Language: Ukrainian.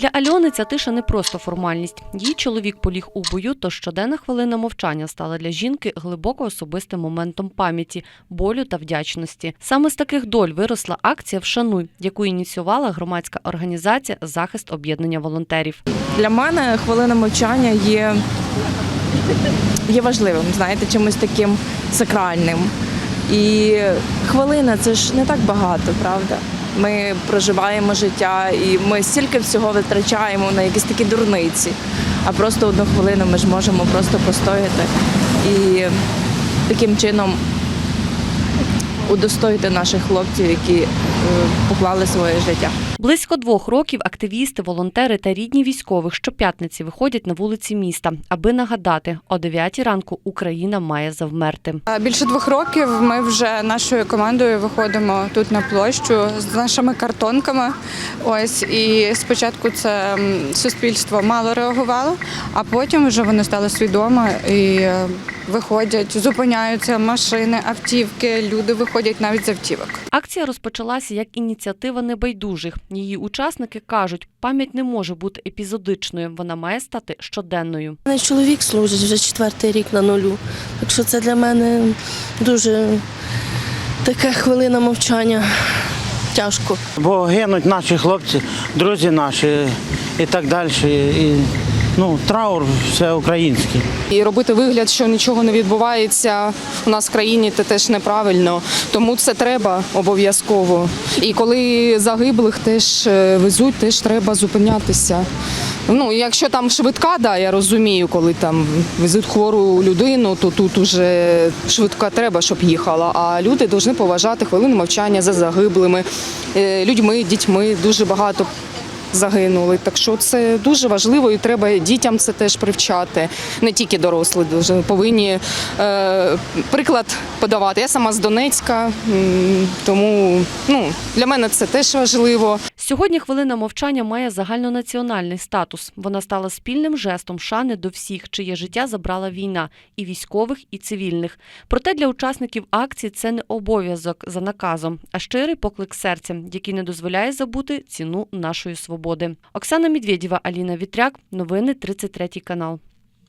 Для Альони ця тиша не просто формальність. Її чоловік поліг у бою, то щоденна хвилина мовчання стала для жінки глибоко особистим моментом пам'яті, болю та вдячності. Саме з таких доль виросла акція Вшануй, яку ініціювала громадська організація Захист об'єднання волонтерів. Для мене хвилина мовчання є, є важливим, знаєте, чимось таким сакральним. І хвилина це ж не так багато, правда? Ми проживаємо життя і ми стільки всього витрачаємо на якісь такі дурниці. А просто одну хвилину ми ж можемо просто постояти і таким чином удостоїти наших хлопців, які е, поклали своє життя. Близько двох років активісти, волонтери та рідні військових щоп'ятниці виходять на вулиці міста, аби нагадати, о 9 ранку Україна має завмерти. Більше двох років ми вже нашою командою виходимо тут на площу з нашими картонками. Ось і спочатку це суспільство мало реагувало, а потім вже воно стало свідоме і е, виходять, зупиняються машини, автівки. Люди виходять навіть з автівок. Акція розпочалася як ініціатива небайдужих. Її учасники кажуть, пам'ять не може бути епізодичною, вона має стати щоденною. У мене чоловік служить вже четвертий рік на нулю. Так що це для мене дуже така хвилина мовчання. Тяжко. Бо гинуть наші хлопці, друзі наші і так далі. І, ну, траур все український. І робити вигляд, що нічого не відбувається у нас в країні, це теж неправильно. Тому це треба обов'язково. І коли загиблих теж е, везуть, теж треба зупинятися. Ну, якщо там швидка, да, я розумію, коли там везуть хвору людину, то тут уже швидка треба, щоб їхала. А люди повинні поважати хвилину мовчання за загиблими е, людьми, дітьми. Дуже багато загинули. Так що це дуже важливо і треба дітям це теж привчати. Не тільки дорослі дуже повинні е, приклад подавати. Я сама з Донецька, тому ну, для мене це теж важливо. Сьогодні хвилина мовчання має загальнонаціональний статус. Вона стала спільним жестом шани до всіх, чиє життя забрала війна, і військових, і цивільних. Проте для учасників акції це не обов'язок за наказом, а щирий поклик серця, який не дозволяє забути ціну нашої свободи. Оксана Медведєва, Аліна Вітряк. Новини 33 канал.